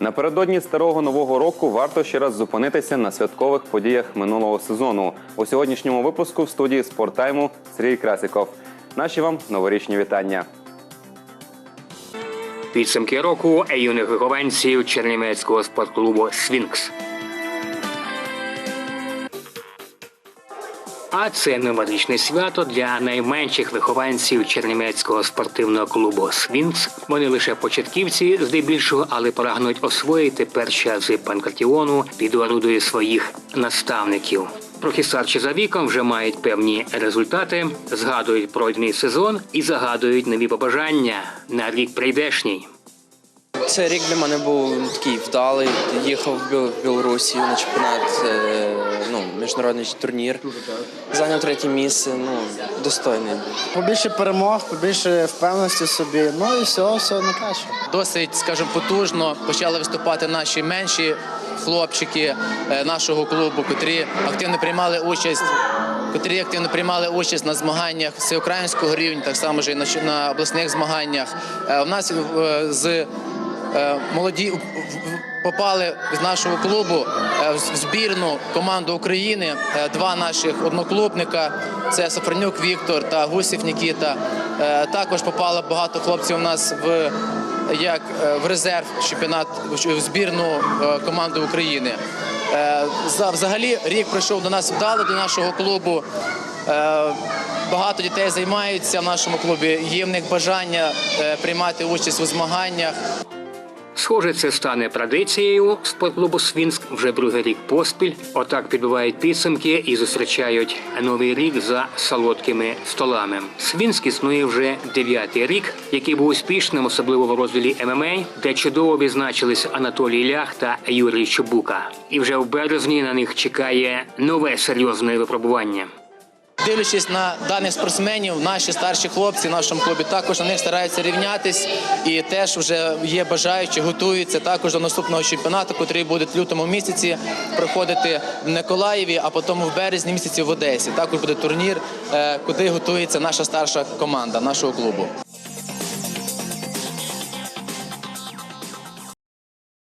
Напередодні старого нового року варто ще раз зупинитися на святкових подіях минулого сезону. У сьогоднішньому випуску в студії спорттайму Сергій Красиков. Наші вам новорічні вітання. Підсумки року юних вихованців Чернівецького спортклубу Свінкс. А це новорічне свято для найменших вихованців Чернівецького спортивного клубу Свінкс. Вони лише початківці, здебільшого, але прагнуть освоїти перші ази панкратіону під орудою своїх наставників. Трохи за віком вже мають певні результати, згадують пройдений сезон і загадують нові побажання на рік прийдешній. Цей рік для мене був такий вдалий. Їхав в Білорусі на чемпіонат, е, ну, міжнародний турнір. Зайняв третє місце. Ну, достойний. Побільше перемог, побільше впевненості в собі. Ну і все, все на краще. досить, скажімо, потужно почали виступати наші менші хлопчики е, нашого клубу, котрі активно приймали участь. Котрі активно приймали участь на змаганнях всеукраїнського рівня, так само ж і на, на обласних змаганнях. Е, У нас е, з молоді в- в- попали з нашого клубу е, в збірну команду України е, два наших одноклубника. Це Сафронюк Віктор та Гусів Нікіта. Е, Також попало багато хлопців у нас в як е, в резерв чемпіонат в збірну е, команду України. Е, за- Взагалі рік пройшов до нас вдало до нашого клубу. Е, Багато дітей займаються в нашому клубі. Є в них бажання е, приймати участь у змаганнях. Схоже, це стане традицією спортклубу Свінськ вже другий рік поспіль. Отак підбивають підсумки і зустрічають новий рік за солодкими столами. Свінськ існує вже дев'ятий рік, який був успішним, особливо в розділі ММА, де чудово відзначились Анатолій Лях та Юрій Чубука. І вже в березні на них чекає нове серйозне випробування. Дивлячись на даних спортсменів, наші старші хлопці в нашому клубі також на них стараються рівнятись і теж вже є бажаючі, готуються також до наступного чемпіонату, який буде в лютому місяці проходити в Николаєві, а потім в березні місяці в Одесі. Також буде турнір, е, куди готується наша старша команда нашого клубу.